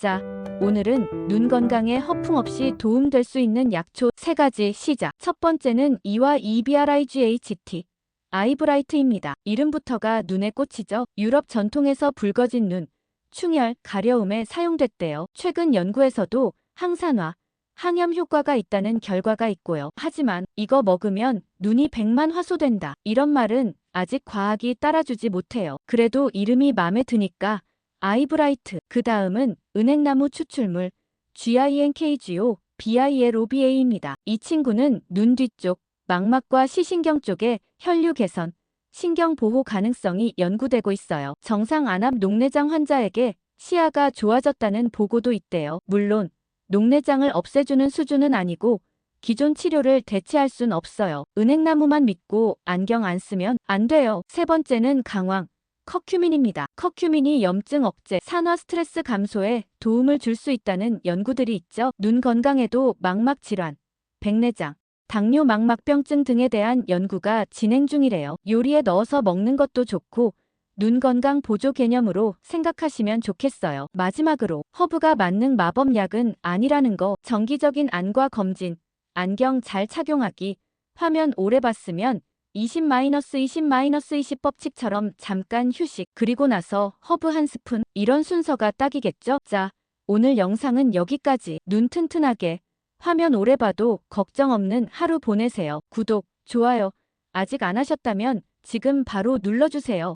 자, 오늘은 눈 건강에 허풍 없이 도움될 수 있는 약초 세가지 시작. 첫 번째는 이와 EBRIGHT. 아이브라이트입니다. 이름부터가 눈에 꽂히죠. 유럽 전통에서 붉어진 눈, 충혈, 가려움에 사용됐대요. 최근 연구에서도 항산화, 항염 효과가 있다는 결과가 있고요. 하지만 이거 먹으면 눈이 백만 화소된다. 이런 말은 아직 과학이 따라주지 못해요. 그래도 이름이 맘에 드니까 아이브라이트. 그 다음은 은행나무 추출물 GINKGO BILOBA입니다. 이 친구는 눈 뒤쪽, 망막과 시신경 쪽의 혈류 개선, 신경 보호 가능성이 연구되고 있어요. 정상 안압 녹내장 환자에게 시야가 좋아졌다는 보고도 있대요. 물론 녹내장을 없애주는 수준은 아니고 기존 치료를 대체할 순 없어요. 은행나무만 믿고 안경 안 쓰면 안 돼요. 세 번째는 강황. 커큐민입니다. 커큐민이 염증 억제, 산화 스트레스 감소에 도움을 줄 수 있다는 연구들이 있죠. 눈 건강에도 망막 질환, 백내장, 당뇨 망막병증 등에 대한 연구가 진행 중이래요. 요리에 넣어서 먹는 것도 좋고 눈 건강 보조 개념으로 생각하시면 좋겠어요. 마지막으로 허브가 만능 마법약은 아니라는 거 정기적인 안과 검진, 안경 잘 착용하기, 화면 오래 봤으면 20-20-20 법칙처럼 잠깐 휴식, 그리고 나서 허브 한 스푼, 이런 순서가 딱이겠죠? 자, 오늘 영상은 여기까지. 눈 튼튼하게, 화면 오래 봐도 걱정 없는 하루 보내세요. 구독, 좋아요, 아직 안 하셨다면 지금 바로 눌러주세요.